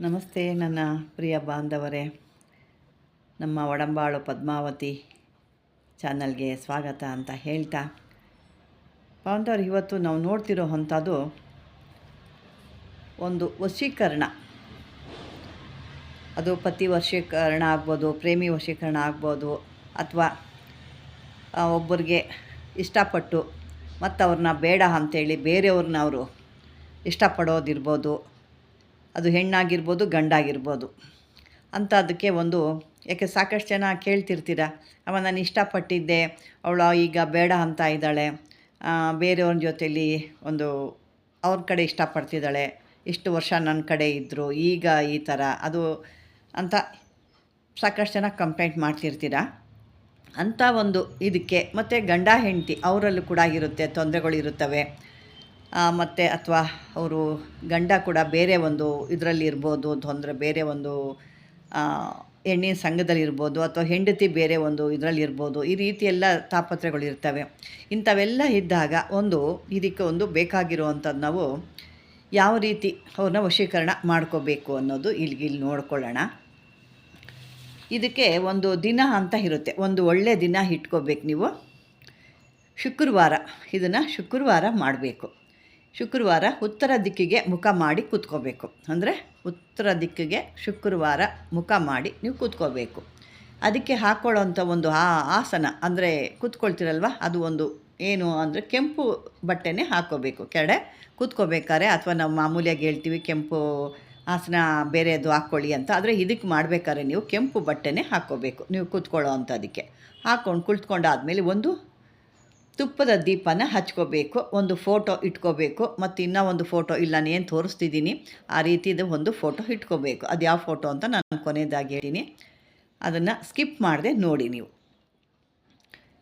ನಮಸ್ತೆ ನನ್ನ ಪ್ರಿಯ ಬಾಂಧವರೇ. ನಮ್ಮ ಒಡಂಬಾಳು ಪದ್ಮಾವತಿ ಚಾನಲ್ಗೆ ಸ್ವಾಗತ ಅಂತ ಹೇಳ್ತಾ. ಬಾಂಧವರು, ಇವತ್ತು ನಾವು ನೋಡ್ತಿರೋ ಅಂಥದ್ದು ಒಂದು ವಶೀಕರಣ. ಅದು ಪತಿ ವಶೀಕರಣ ಆಗ್ಬೋದು, ಪ್ರೇಮಿ ವಶೀಕರಣ ಆಗ್ಬೋದು, ಅಥವಾ ಒಬ್ಬರಿಗೆ ಇಷ್ಟಪಟ್ಟು ಮತ್ತವ್ರನ್ನ ಬೇಡ ಅಂಥೇಳಿ ಬೇರೆಯವ್ರನ್ನ ಅವರು ಇಷ್ಟಪಡೋದಿರ್ಬೋದು. ಅದು ಹೆಣ್ಣಾಗಿರ್ಬೋದು ಗಂಡಾಗಿರ್ಬೋದು. ಅಂಥದ್ದಕ್ಕೆ ಒಂದು, ಯಾಕೆ ಸಾಕಷ್ಟು ಜನ ಕೇಳ್ತಿರ್ತೀರ, ಅವ ನಾನು ಇಷ್ಟಪಟ್ಟಿದ್ದೆ, ಅವಳು ಈಗ ಬೇಡ ಅಂತ ಇದ್ದಾಳೆ ಬೇರೆಯವ್ರ ಜೊತೆಯಲ್ಲಿ ಒಂದು ಅವ್ರ ಕಡೆ ಇಷ್ಟಪಡ್ತಿದ್ದಾಳೆ, ಇಷ್ಟು ವರ್ಷ ನನ್ನ ಕಡೆ ಇದ್ದರು ಈಗ ಈ ಥರ, ಅದು ಅಂತ ಸಾಕಷ್ಟು ಜನ ಕಂಪ್ಲೇಂಟ್ ಮಾಡ್ತಿರ್ತೀರ. ಅಂಥ ಒಂದು ಇದಕ್ಕೆ, ಮತ್ತು ಗಂಡ ಹೆಂಡತಿ, ಅವರಲ್ಲೂ ಕೂಡ ಇರುತ್ತೆ, ತೊಂದರೆಗಳು ಇರುತ್ತವೆ. ಮತ್ತು ಅಥವಾ ಅವರು ಗಂಡ ಕೂಡ ಬೇರೆ ಒಂದು ಇದರಲ್ಲಿ ಇರ್ಬೋದು ಅಂದರೆ ಬೇರೆ ಒಂದು ಹೆಣ್ಣಿನ ಸಂಘದಲ್ಲಿ ಇರ್ಬೋದು, ಅಥವಾ ಹೆಂಡತಿ ಬೇರೆ ಒಂದು ಇದರಲ್ಲಿ ಇರ್ಬೋದು, ಈ ರೀತಿ ಎಲ್ಲ ತಾಪತ್ರೆಗಳು ಇರ್ತವೆ. ಇಂಥವೆಲ್ಲ ಇದ್ದಾಗ ಒಂದು ಇದಕ್ಕೆ ಒಂದು ಬೇಕಾಗಿರುವಂಥದ್ದು ನಾವು ಯಾವ ರೀತಿ ಅವ್ರನ್ನ ವಶೀಕರಣ ಮಾಡ್ಕೋಬೇಕು ಅನ್ನೋದು ಇಲ್ಲಿ ಇಲ್ಲಿ ನೋಡ್ಕೊಳ್ಳೋಣ. ಇದಕ್ಕೆ ಒಂದು ದಿನ ಅಂತ ಇರುತ್ತೆ. ಒಂದು ಒಳ್ಳೆಯ ದಿನ ಇಟ್ಕೋಬೇಕು ನೀವು. ಶುಕ್ರವಾರ, ಇದನ್ನು ಶುಕ್ರವಾರ ಮಾಡಬೇಕು. ಶುಕ್ರವಾರ ಉತ್ತರ ದಿಕ್ಕಿಗೆ ಮುಖ ಮಾಡಿ ಕೂತ್ಕೋಬೇಕು. ಅಂದರೆ ಉತ್ತರ ದಿಕ್ಕಿಗೆ ಶುಕ್ರವಾರ ಮುಖ ಮಾಡಿ ನೀವು ಕೂತ್ಕೋಬೇಕು. ಅದಕ್ಕೆ ಹಾಕ್ಕೊಳ್ಳೋಂಥ ಒಂದು ಆ ಆಸನ, ಅಂದರೆ ಕೂತ್ಕೊಳ್ತೀರಲ್ವ? ಅದು ಒಂದು ಏನು ಅಂದರೆ ಕೆಂಪು ಬಟ್ಟೆನೇ ಹಾಕ್ಕೋಬೇಕು ಕೆಡೆ ಕೂತ್ಕೋಬೇಕಾದ್ರೆ, ಅಥವಾ ನಾವು ಮಾಮೂಲಿಯಾಗಿ ಹೇಳ್ತೀವಿ ಕೆಂಪು ಆಸನ ಬೇರೆದು ಹಾಕ್ಕೊಳ್ಳಿ ಅಂತ. ಆದರೆ ಇದಕ್ಕೆ ಮಾಡಬೇಕಾದ್ರೆ ನೀವು ಕೆಂಪು ಬಟ್ಟೆನೇ ಹಾಕ್ಕೋಬೇಕು. ನೀವು ಕೂತ್ಕೊಳ್ಳೋ ಅಂಥದಕ್ಕೆ ಹಾಕ್ಕೊಂಡು ಕುಳಿತ್ಕೊಂಡಾದ್ಮೇಲೆ ಒಂದು ತುಪ್ಪದ ದೀಪನ ಹಚ್ಕೋಬೇಕು, ಒಂದು ಫೋಟೋ ಇಟ್ಕೋಬೇಕು, ಮತ್ತು ಇನ್ನೂ ಒಂದು ಫೋಟೋ ಇಲ್ಲ ನಾನು ಏನು ತೋರಿಸ್ತಿದ್ದೀನಿ ಆ ರೀತಿದು ಒಂದು ಫೋಟೋ ಇಟ್ಕೋಬೇಕು. ಅದು ಯಾವ ಫೋಟೋ ಅಂತ ನಾನು ಕೊನೆಯದಾಗಿ ಹೇಳ್ತೀನಿ. ಅದನ್ನು ಸ್ಕಿಪ್ ಮಾಡದೆ ನೋಡಿ ನೀವು.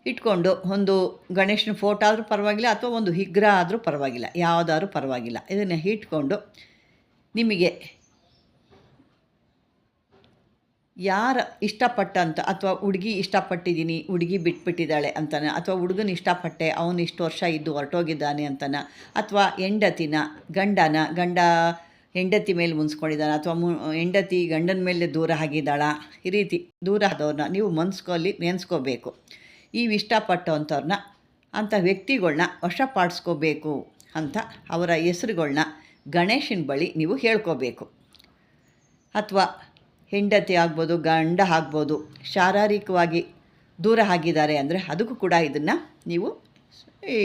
ಇಟ್ಕೊಂಡು ಒಂದು ಗಣೇಶನ ಫೋಟೋ ಆದರೂ ಪರವಾಗಿಲ್ಲ ಅಥವಾ ಒಂದು ವಿಗ್ರಹ ಆದರೂ ಪರವಾಗಿಲ್ಲ, ಯಾವುದಾದ್ರೂ ಪರವಾಗಿಲ್ಲ. ಇದನ್ನು ಇಟ್ಕೊಂಡು ನಿಮಗೆ ಯಾರ ಇಷ್ಟಪಟ್ಟಂತ ಅಥವಾ ಹುಡುಗಿ ಇಷ್ಟಪಟ್ಟಿದ್ದೀನಿ, ಹುಡುಗಿ ಬಿಟ್ಬಿಟ್ಟಿದ್ದಾಳೆ ಅಂತಾನೆ, ಅಥವಾ ಹುಡುಗನ ಇಷ್ಟಪಟ್ಟೆ, ಅವನು ಇಷ್ಟು ವರ್ಷ ಇದ್ದು ಹೊರಟೋಗಿದ್ದಾನೆ ಅಂತಾನೆ, ಅಥವಾ ಹೆಂಡತಿನ, ಗಂಡನ, ಗಂಡ ಹೆಂಡತಿ ಮೇಲೆ ಮುನ್ಸ್ಕೊಂಡಿದ್ದಾನೆ, ಅಥವಾ ಮು, ಹೆಂಡತಿ ಗಂಡನ ಮೇಲೆ ದೂರ ಆಗಿದ್ದಾಳ, ಈ ರೀತಿ ದೂರ ಆದವ್ರನ್ನ ನೀವು ಮನ್ಸ್ಕೊಲ್ಲಿ, ನೆನೆಸ್ಕೋಬೇಕು. ಈ ಇಷ್ಟಪಟ್ಟವಂಥವ್ರನ್ನ ಅಂಥ ವ್ಯಕ್ತಿಗಳನ್ನ ವಶಪಾಡಿಸ್ಕೋಬೇಕು ಅಂತ ಅವರ ಹೆಸರುಗಳನ್ನ ಗಣೇಶನ ಬಳಿ ನೀವು ಹೇಳ್ಕೋಬೇಕು. ಅಥವಾ ಹೆಂಡತಿ ಆಗ್ಬೋದು, ಗಂಡ ಆಗ್ಬೋದು, ಶಾರೀರಿಕವಾಗಿ ದೂರ ಆಗಿದ್ದಾರೆ ಅಂದರೆ ಅದಕ್ಕೂ ಕೂಡ ಇದನ್ನು ನೀವು ಈ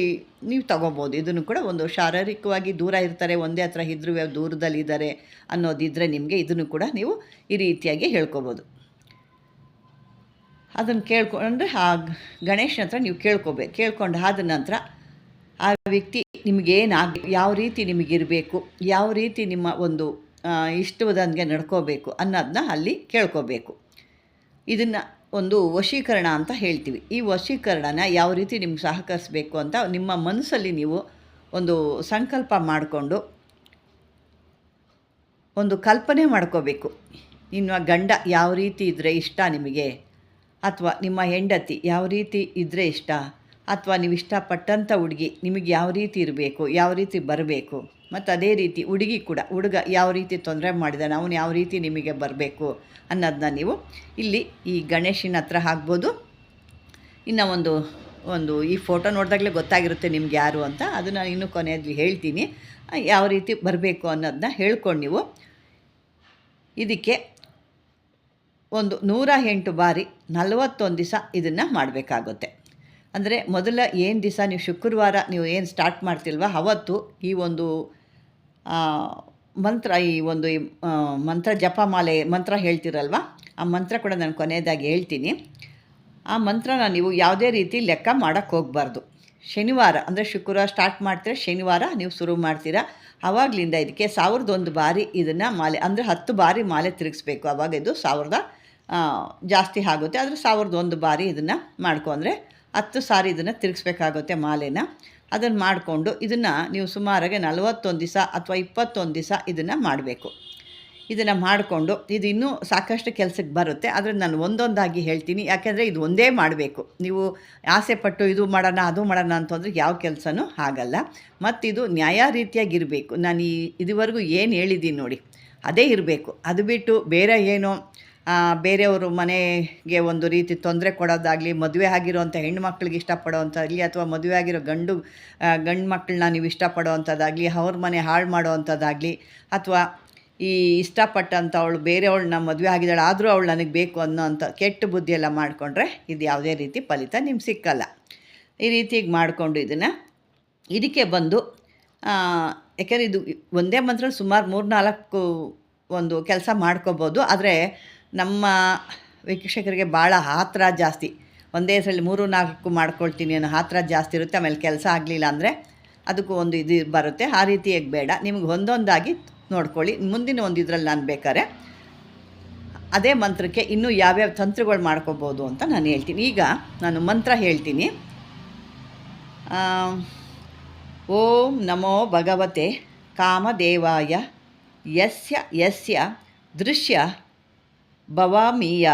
ನೀವು ತಗೋಬೋದು. ಇದನ್ನು ಕೂಡ ಒಂದು ಶಾರೀರಿಕವಾಗಿ ದೂರ ಇರ್ತಾರೆ, ಒಂದೇ ಹತ್ರ ಇದ್ರೂ ದೂರದಲ್ಲಿದ್ದಾರೆ ಅನ್ನೋದಿದ್ದರೆ ನಿಮಗೆ ಇದನ್ನು ಕೂಡ ನೀವು ಈ ರೀತಿಯಾಗಿ ಹೇಳ್ಕೊಬೋದು. ಅದನ್ನು ಕೇಳ್ಕೊಂಡ್ರೆ ಆ ಗಣೇಶನ ಹತ್ರ ನೀವು ಕೇಳ್ಕೊಬೇಕು ಕೇಳ್ಕೊಂಡು ಆದ ನಂತರ ಆ ವ್ಯಕ್ತಿ ನಿಮಗೇನಾಗ, ಯಾವ ರೀತಿ ನಿಮಗಿರಬೇಕು, ಯಾವ ರೀತಿ ನಿಮ್ಮ ಒಂದು ಇಷ್ಟವಾದಂಗೆ ನಡ್ಕೋಬೇಕು ಅನ್ನೋದನ್ನ ಅಲ್ಲಿ ಕೇಳ್ಕೋಬೇಕು. ಇದನ್ನು ಒಂದು ವಶೀಕರಣ ಅಂತ ಹೇಳ್ತೀವಿ. ಈ ವಶೀಕರಣನ ಯಾವ ರೀತಿ ನಿಮ್ಗೆ ಸಹಕರಿಸಬೇಕು ಅಂತ ನಿಮ್ಮ ಮನಸ್ಸಲ್ಲಿ ನೀವು ಒಂದು ಸಂಕಲ್ಪ ಮಾಡಿಕೊಂಡು ಒಂದು ಕಲ್ಪನೆ ಮಾಡ್ಕೋಬೇಕು. ನಿಮ್ಮ ಗಂಡ ಯಾವ ರೀತಿ ಇದ್ದರೆ ಇಷ್ಟ ನಿಮಗೆ? ಅಥವಾ ನಿಮ್ಮ ಹೆಂಡತಿ ಯಾವ ರೀತಿ ಇದ್ದರೆ ಇಷ್ಟ? ಅಥವಾ ನೀವು ಇಷ್ಟಪಟ್ಟಂಥ ಹುಡುಗಿ ನಿಮಗೆ ಯಾವ ರೀತಿ ಇರಬೇಕು? ಯಾವ ರೀತಿ ಬರಬೇಕು? ಮತ್ತು ಅದೇ ರೀತಿ ಹುಡುಗಿ ಕೂಡ, ಹುಡುಗ ಯಾವ ರೀತಿ ತೊಂದರೆ ಮಾಡಿದಾನೆ ಅವನು ಯಾವ ರೀತಿ ನಿಮಗೆ ಬರಬೇಕು ಅನ್ನೋದನ್ನ ನೀವು ಇಲ್ಲಿ ಈ ಗಣೇಶನ ಹತ್ರ ಹಾಕ್ಬೋದು. ಇನ್ನು ಒಂದು ಒಂದು ಈ ಫೋಟೋ ನೋಡಿದಾಗಲೇ ಗೊತ್ತಾಗಿರುತ್ತೆ ನಿಮ್ಗೆ ಯಾರು ಅಂತ. ಅದನ್ನು ಇನ್ನೂ ಕೊನೆಯಲ್ಲಿ ಹೇಳ್ತೀನಿ. ಯಾವ ರೀತಿ ಬರಬೇಕು ಅನ್ನೋದನ್ನ ಹೇಳ್ಕೊಂಡು ನೀವು. ಇದಕ್ಕೆ ಒಂದು ನೂರ ಎಂಟು ಬಾರಿ ನಲವತ್ತೊಂದು ದಿವಸ ಇದನ್ನು ಮಾಡಬೇಕಾಗುತ್ತೆ. ಅಂದರೆ ಮೊದಲ ಏನು ದಿವಸ ನೀವು ಶುಕ್ರವಾರ ನೀವು ಏನು ಸ್ಟಾರ್ಟ್ ಮಾಡ್ತಿಲ್ವ, ಅವತ್ತು ಈ ಒಂದು ಮಂತ್ರ ಈ ಒಂದು ಮಂತ್ರ ಜಪಮಾಲೆ ಮಂತ್ರ ಹೇಳ್ತಿರಲ್ವ? ಆ ಮಂತ್ರ ಕೂಡ ನಾನು ಕೊನೆಯದಾಗಿ ಹೇಳ್ತೀನಿ. ಆ ಮಂತ್ರನ ನೀವು ಯಾವುದೇ ರೀತಿ ಲೆಕ್ಕ ಮಾಡೋಕ್ಕೆ ಹೋಗಬಾರ್ದು. ಶನಿವಾರ, ಅಂದರೆ ಶುಕ್ರವಾರ ಸ್ಟಾರ್ಟ್ ಮಾಡ್ತೀರ, ಶನಿವಾರ ನೀವು ಶುರು ಮಾಡ್ತೀರಾ? ಆವಾಗಲಿಂದ ಇದಕ್ಕೆ ಸಾವಿರದ ಒಂದು ಬಾರಿ ಇದನ್ನು ಮಾಲೆ, ಅಂದರೆ ಹತ್ತು ಬಾರಿ ಮಾಲೆ ತಿರುಗಿಸ್ಬೇಕು. ಆವಾಗ ಇದು ಸಾವಿರದ ಜಾಸ್ತಿ ಆಗುತ್ತೆ. ಆದರೆ ಸಾವಿರದ ಒಂದು ಬಾರಿ ಇದನ್ನು ಮಾಡ್ಕೊಂಡ್ರೆ ಹತ್ತು ಸಾರಿ ಇದನ್ನು ತಿರುಗಿಸ್ಬೇಕಾಗುತ್ತೆ ಮಾಲೆನ. ಅದನ್ನು ಮಾಡಿಕೊಂಡು ಇದನ್ನು ನೀವು ಸುಮಾರಾಗಿ ನಲವತ್ತೊಂದು ದಿವಸ ಅಥವಾ ಇಪ್ಪತ್ತೊಂದು ದಿವಸ ಇದನ್ನು ಮಾಡಬೇಕು. ಇದನ್ನು ಮಾಡಿಕೊಂಡು ಇದು ಇನ್ನೂ ಸಾಕಷ್ಟು ಕೆಲಸಕ್ಕೆ ಬರುತ್ತೆ. ಆದರೆ ನಾನು ಒಂದೊಂದಾಗಿ ಹೇಳ್ತೀನಿ. ಯಾಕೆಂದರೆ ಇದು ಒಂದೇ ಮಾಡಬೇಕು. ನೀವು ಆಸೆ ಪಟ್ಟು ಇದು ಮಾಡೋಣ, ಅದು ಮಾಡೋಣ ಅಂತಂದರೆ ಯಾವ ಕೆಲಸನೂ ಆಗಲ್ಲ. ಮತ್ತು ಇದು ನ್ಯಾಯ ರೀತಿಯಾಗಿರಬೇಕು ನಾನು ಈ ಇದುವರೆಗೂ ಏನು ಹೇಳಿದ್ದೀನಿ ನೋಡಿ. ಅದೇ ಇರಬೇಕು. ಅದು ಬಿಟ್ಟು ಬೇರೆ ಏನು ಬೇರೆಯವರು ಮನೆಗೆ ಒಂದು ರೀತಿ ತೊಂದರೆ ಕೊಡೋದಾಗಲಿ, ಮದುವೆ ಆಗಿರೋವಂಥ ಹೆಣ್ಮಕ್ಳಿಗೆ ಇಷ್ಟಪಡೋವಂಥದ್ದಾಗಲಿ ಅಥವಾ ಮದುವೆ ಆಗಿರೋ ಗಂಡು ಗಂಡು ಮಕ್ಕಳನ್ನ ನೀವು ಇಷ್ಟಪಡೋವಂಥದ್ದಾಗಲಿ, ಅವ್ರ ಮನೆ ಹಾಳು ಮಾಡೋವಂಥದ್ದಾಗಲಿ ಅಥವಾ ಈ ಇಷ್ಟಪಟ್ಟಂಥ ಅವಳು ಬೇರೆಯವಳನ್ನ ಮದುವೆ ಆಗಿದ್ದಾಳೆ, ಆದರೂ ಅವಳು ನನಗೆ ಬೇಕು ಅನ್ನೋ ಅಂಥ ಕೆಟ್ಟ ಬುದ್ಧಿಯೆಲ್ಲ ಮಾಡಿಕೊಂಡ್ರೆ ಇದು ಯಾವುದೇ ರೀತಿ ಫಲಿತ ನಿಮ್ಗೆ ಸಿಕ್ಕಲ್ಲ. ಈ ರೀತಿಯಾಗಿ ಮಾಡಿಕೊಂಡು ಇದನ್ನು ಇದಕ್ಕೆ ಬಂದು ಯಾಕೆಂದರೆ ಇದು ಒಂದೇ ಮಂತ್ರ ಸುಮಾರು ಮೂರು ನಾಲ್ಕು ಒಂದು ಕೆಲಸ ಮಾಡ್ಕೋಬೋದು. ಆದರೆ ನಮ್ಮ ವೀಕ್ಷಕರಿಗೆ ಭಾಳ ಹಾತ್ರ ಜಾಸ್ತಿ. ಒಂದೇ ಸಲ ಮೂರು, ನಾಲ್ಕು ಮಾಡ್ಕೊಳ್ತೀನಿ ಅನ್ನೋ ಆತ್ರ ಜಾಸ್ತಿ ಇರುತ್ತೆ. ಆಮೇಲೆ ಕೆಲಸ ಆಗಲಿಲ್ಲ ಅಂದರೆ ಅದಕ್ಕೂ ಒಂದು ಇದು ಬರುತ್ತೆ. ಆ ರೀತಿಯಾಗಿ ಬೇಡ ನಿಮ್ಗೆ ಒಂದೊಂದಾಗಿ ನೋಡ್ಕೊಳ್ಳಿ. ಮುಂದಿನ ಒಂದು ಇದರಲ್ಲಿ ನಾನು ಬೇಕಾದ್ರೆ ಅದೇ ಮಂತ್ರಕ್ಕೆ ಇನ್ನೂ ಯಾವ್ಯಾವ ತಂತ್ರಗಳು ಮಾಡ್ಕೋಬೋದು ಅಂತ ನಾನು ಹೇಳ್ತೀನಿ. ಈಗ ನಾನು ಮಂತ್ರ ಹೇಳ್ತೀನಿ. ಓಂ ನಮೋ ಭಗವತೆ ಕಾಮದೇವಾಯ ಯಸ್ಯ ಯಸ್ಯ ದೃಶ್ಯ ಭವಾಮೀಯ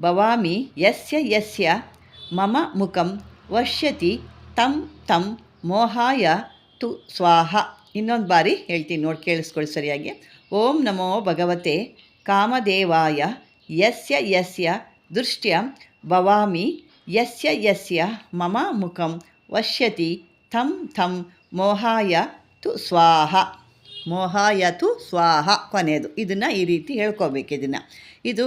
ಭವಾಮಿ ಯಸ್ಯ ಯಸ್ಯ ಮಮ ಮುಖಂ ವಶ್ಯತಿ ತಂ ತಂ ಮೋಹಾಯ ತು ಸ್ವಾಹ ಇನ್ನೊಂದು ಬಾರಿ ಹೇಳ್ತೀನಿ ನೋಡಿ, ಕೇಳಿಸ್ಕೊಳ್ಳಿ ಸರಿಯಾಗಿ. ಓಂ ನಮೋ ಭಗವತೆ ಕಾಮದೇವಾಯ ಯಸ್ಯ ಯಸ್ಯ ದೃಷ್ಟ್ಯ ಭವಾಮಿ ಯಸ್ಯ ಯಸ್ಯ ಮಮ ಮುಖಂ ವಶ್ಯತಿ ಥಂ ಥಂ ಮೋಹಾಯ ತು ಸ್ವಾಹ. ಮೋಹಾಯ ಯತು ಸ್ವಾಹ ಕೊನೆಯದು ಇದನ್ನು ಈ ರೀತಿ ಹೇಳ್ಕೋಬೇಕು ಇದನ್ನು. ಇದು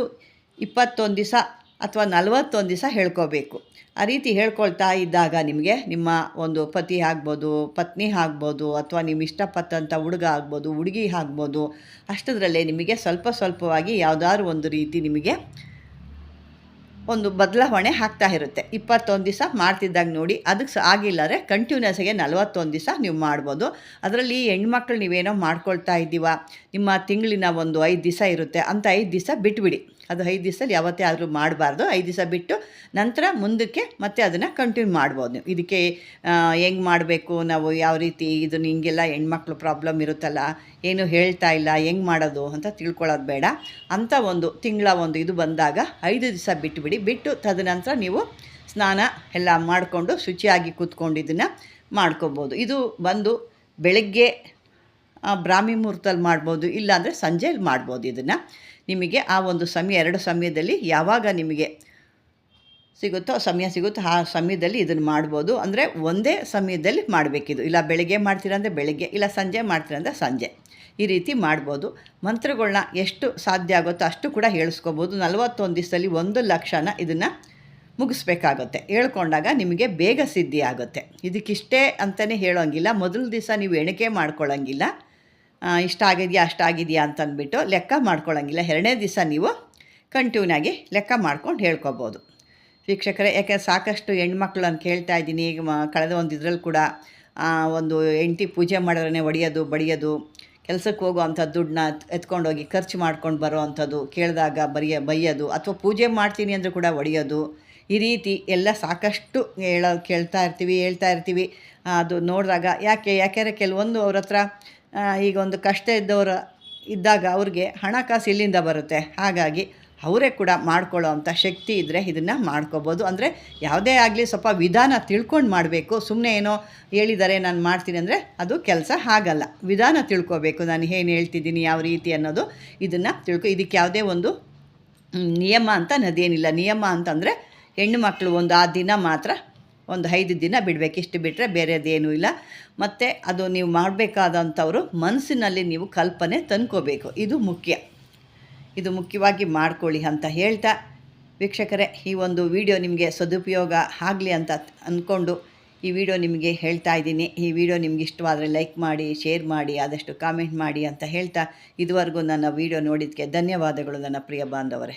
ಇಪ್ಪತ್ತೊಂದು ದಿವಸ ಅಥವಾ ನಲವತ್ತೊಂದು ದಿವಸ ಹೇಳ್ಕೋಬೇಕು. ಆ ರೀತಿ ಹೇಳ್ಕೊಳ್ತಾ ಇದ್ದಾಗ ನಿಮಗೆ ನಿಮ್ಮ ಒಂದು ಪತಿ ಆಗ್ಬೋದು, ಪತ್ನಿ ಆಗ್ಬೋದು, ಅಥವಾ ನಿಮ್ಮ ಇಷ್ಟಪಟ್ಟಂಥ ಹುಡುಗ ಆಗ್ಬೋದು, ಹುಡುಗಿ ಆಗ್ಬೋದು, ಅಷ್ಟದರಲ್ಲೇ ನಿಮಗೆ ಸ್ವಲ್ಪ ಸ್ವಲ್ಪವಾಗಿ ಯಾವುದಾದ್ರು ಒಂದು ರೀತಿ ನಿಮಗೆ ಒಂದು ಬದಲಾವಣೆ ಆಗ್ತಾ ಇರುತ್ತೆ. ಇಪ್ಪತ್ತೊಂದು ದಿವಸ ಮಾಡ್ತಿದ್ದಾಗ ನೋಡಿ, ಅದಕ್ಕೆ ಸ ಆಗಿಲ್ಲರೆ ಕಂಟಿನ್ಯೂಸ್ಗೆ ನಲವತ್ತೊಂದು ದಿವಸ ನೀವು ಮಾಡ್ಬೋದು. ಅದರಲ್ಲಿ ಹೆಣ್ಮಕ್ಳು ನೀವೇನೋ ಮಾಡ್ಕೊಳ್ತಾ ಇದ್ದೀವ, ನಿಮ್ಮ ತಿಂಗಳಿನ ಒಂದು ಐದು ದಿವಸ ಇರುತ್ತೆ ಅಂತ ಐದು ದಿವಸ ಬಿಟ್ಬಿಡಿ. ಅದು ಐದು ದಿವಸದಲ್ಲಿ ಯಾವತ್ತೇ ಆದರೂ ಮಾಡಬಾರ್ದು. ಐದು ದಿವಸ ಬಿಟ್ಟು ನಂತರ ಮುಂದಕ್ಕೆ ಮತ್ತೆ ಅದನ್ನು ಕಂಟಿನ್ಯೂ ಮಾಡ್ಬೋದು ನೀವು. ಇದಕ್ಕೆ ಹೆಂಗೆ ಮಾಡಬೇಕು, ನಾವು ಯಾವ ರೀತಿ ಇದನ್ನು ಹಿಂಗೆಲ್ಲ ಹೆಣ್ಮಕ್ಳು ಪ್ರಾಬ್ಲಮ್ ಇರುತ್ತಲ್ಲ ಏನು ಹೇಳ್ತಾ ಇಲ್ಲ, ಹೆಂಗೆ ಮಾಡೋದು ಅಂತ ತಿಳ್ಕೊಳ್ಳೋದು ಬೇಡ. ಅಂಥ ಒಂದು ತಿಂಗಳ ಒಂದು ಇದು ಬಂದಾಗ ಐದು ದಿವಸ ಬಿಟ್ಟುಬಿಡಿ ಬಿಟ್ಟು ತದನಂತರ ನೀವು ಸ್ನಾನ ಎಲ್ಲ ಮಾಡಿಕೊಂಡು ಶುಚಿಯಾಗಿ ಕೂತ್ಕೊಂಡು ಇದನ್ನು ಮಾಡ್ಕೊಬೋದು. ಇದು ಬಂದು ಬೆಳಗ್ಗೆ ಬ್ರಾಹ್ಮಿ ಮುಹೂರ್ತಲ್ಲಿ ಮಾಡ್ಬೋದು ಇಲ್ಲಾಂದರೆ ಸಂಜೆಯಲ್ಲಿ ಮಾಡ್ಬೋದು ಇದನ್ನು. ನಿಮಗೆ ಆ ಒಂದು ಸಮಯ, ಎರಡು ಸಮಯದಲ್ಲಿ ಯಾವಾಗ ನಿಮಗೆ ಸಿಗುತ್ತೋ ಸಮಯ ಸಿಗುತ್ತೋ ಆ ಸಮಯದಲ್ಲಿ ಇದನ್ನು ಮಾಡ್ಬೋದು. ಅಂದರೆ ಒಂದೇ ಸಮಯದಲ್ಲಿ ಮಾಡಬೇಕಿದು. ಇಲ್ಲ ಬೆಳಗ್ಗೆ ಮಾಡ್ತೀರಾ ಅಂದರೆ ಬೆಳಗ್ಗೆ, ಇಲ್ಲ ಸಂಜೆ ಮಾಡ್ತೀರಾ ಅಂದರೆ ಸಂಜೆ. ಈ ರೀತಿ ಮಾಡ್ಬೋದು. ಮಂತ್ರಗಳನ್ನ ಎಷ್ಟು ಸಾಧ್ಯ ಆಗುತ್ತೋ ಅಷ್ಟು ಕೂಡ ಹೇಳಿಸ್ಕೋಬೋದು. ನಲವತ್ತೊಂದು ದಿವಸದಲ್ಲಿ ಒಂದು ಲಕ್ಷನ ಇದನ್ನು ಮುಗಿಸ್ಬೇಕಾಗುತ್ತೆ. ಹೇಳ್ಕೊಂಡಾಗ ನಿಮಗೆ ಬೇಗ ಸಿದ್ಧಿ ಆಗುತ್ತೆ. ಇದಕ್ಕಿಷ್ಟೇ ಅಂತಲೇ ಹೇಳೋಂಗಿಲ್ಲ. ಮೊದಲ ದಿವಸ ನೀವು ಎಣಿಕೆ ಮಾಡ್ಕೊಳ್ಳೋಂಗಿಲ್ಲ ಇಷ್ಟಾಗಿದೆಯಾ ಅಷ್ಟಾಗಿದೆಯಾ ಅಂತ ಅಂದ್ಬಿಟ್ಟು ಲೆಕ್ಕ ಮಾಡ್ಕೊಳ್ಳೋಂಗಿಲ್ಲ ಎರಡನೇ ದಿವಸ ನೀವು ಕಂಟಿನ್ಯೂನಾಗಿ ಲೆಕ್ಕ ಮಾಡ್ಕೊಂಡು ಹೇಳ್ಕೊಬೋದು. ವೀಕ್ಷಕರೇ, ಯಾಕೆ ಸಾಕಷ್ಟು ಹೆಣ್ಮಕ್ಳು ಅಂತ ಕೇಳ್ತಾ ಇದ್ದೀನಿ. ಈಗ ಕಳೆದ ಒಂದು ಇದರಲ್ಲಿ ಕೂಡ ಒಂದು ಎಂಟಿ ಪೂಜೆ ಮಾಡಿದ್ರೆ ಒಡೆಯೋದು, ಬಡಿಯೋದು ಕೆಲಸಕ್ಕೆ ಹೋಗುವಂಥ ದುಡ್ಡನ್ನ ಎತ್ಕೊಂಡೋಗಿ ಖರ್ಚು ಮಾಡ್ಕೊಂಡು ಬರೋ ಅಂಥದ್ದು ಕೇಳಿದಾಗ ಬರೆಯ, ಬೈಯೋದು ಅಥವಾ ಪೂಜೆ ಮಾಡ್ತೀನಿ ಅಂದರೂ ಕೂಡ ಒಡೆಯೋದು. ಈ ರೀತಿ ಎಲ್ಲ ಸಾಕಷ್ಟು ಹೇಳೋ, ಕೇಳ್ತಾ ಇರ್ತೀವಿ, ಹೇಳ್ತಾ ಇರ್ತೀವಿ. ಅದು ನೋಡಿದಾಗ ಯಾಕೆ, ಯಾಕೆಂದರೆ ಕೆಲವೊಂದು ಅವ್ರ ಹತ್ರ ಈಗ ಒಂದು ಕಷ್ಟ ಇದ್ದವರ ಇದ್ದಾಗ ಅವ್ರಿಗೆ ಹಣಕಾಸು ಇಲ್ಲಿಂದ ಬರುತ್ತೆ. ಹಾಗಾಗಿ ಅವರೇ ಕೂಡ ಮಾಡ್ಕೊಳ್ಳೋ ಅಂಥ ಶಕ್ತಿ ಇದ್ದರೆ ಇದನ್ನು ಮಾಡ್ಕೋಬೋದು. ಅಂದರೆ ಯಾವುದೇ ಆಗಲಿ ಸ್ವಲ್ಪ ವಿಧಾನ ತಿಳ್ಕೊಂಡು ಮಾಡಬೇಕು. ಸುಮ್ಮನೆ ಏನೋ ಹೇಳಿದ್ದಾರೆ ನಾನು ಮಾಡ್ತೀನಿ ಅಂದರೆ ಅದು ಕೆಲಸ ಆಗಲ್ಲ ವಿಧಾನ ತಿಳ್ಕೋಬೇಕು. ನಾನು ಏನು ಹೇಳ್ತಿದ್ದೀನಿ, ಯಾವ ರೀತಿ ಅನ್ನೋದು ಇದನ್ನು ತಿಳ್ಕೊ, ಇದಕ್ಕೆ ಯಾವುದೇ ಒಂದು ನಿಯಮ ಅಂತ ಅನ್ನೋದೇನಿಲ್ಲ. ನಿಯಮ ಅಂತಂದರೆ ಹೆಣ್ಣು ಮಕ್ಕಳು ಒಂದು ಆ ದಿನ ಮಾತ್ರ ಒಂದು ಐದು ದಿನ ಬಿಡಬೇಕು. ಇಷ್ಟು ಬಿಟ್ಟರೆ ಬೇರೆದೇನೂ ಇಲ್ಲ. ಮತ್ತು ಅದು ನೀವು ಮಾಡಬೇಕಾದಂಥವ್ರು ಮನಸ್ಸಿನಲ್ಲಿ ನೀವು ಕಲ್ಪನೆ ತಂದ್ಕೋಬೇಕು. ಇದು ಮುಖ್ಯ. ಇದು ಮುಖ್ಯವಾಗಿ ಮಾಡ್ಕೊಳ್ಳಿ ಅಂತ ಹೇಳ್ತಾ ವೀಕ್ಷಕರೇ, ಈ ಒಂದು ವಿಡಿಯೋ ನಿಮಗೆ ಸದುಪಯೋಗ ಆಗಲಿ ಅಂತ ಅಂದ್ಕೊಂಡು ಈ ವಿಡಿಯೋ ನಿಮಗೆ ಹೇಳ್ತಾ ಇದ್ದೀನಿ. ಈ ವಿಡಿಯೋ ನಿಮ್ಗೆ ಇಷ್ಟವಾದರೆ ಲೈಕ್ ಮಾಡಿ, ಶೇರ್ ಮಾಡಿ, ಆದಷ್ಟು ಕಾಮೆಂಟ್ ಮಾಡಿ ಅಂತ ಹೇಳ್ತಾ ಇದುವರೆಗೂ ನನ್ನ ವಿಡಿಯೋ ನೋಡಿದ್ದಕ್ಕೆ ಧನ್ಯವಾದಗಳು ನನ್ನ ಪ್ರಿಯ ಬಾಂಧವರೇ.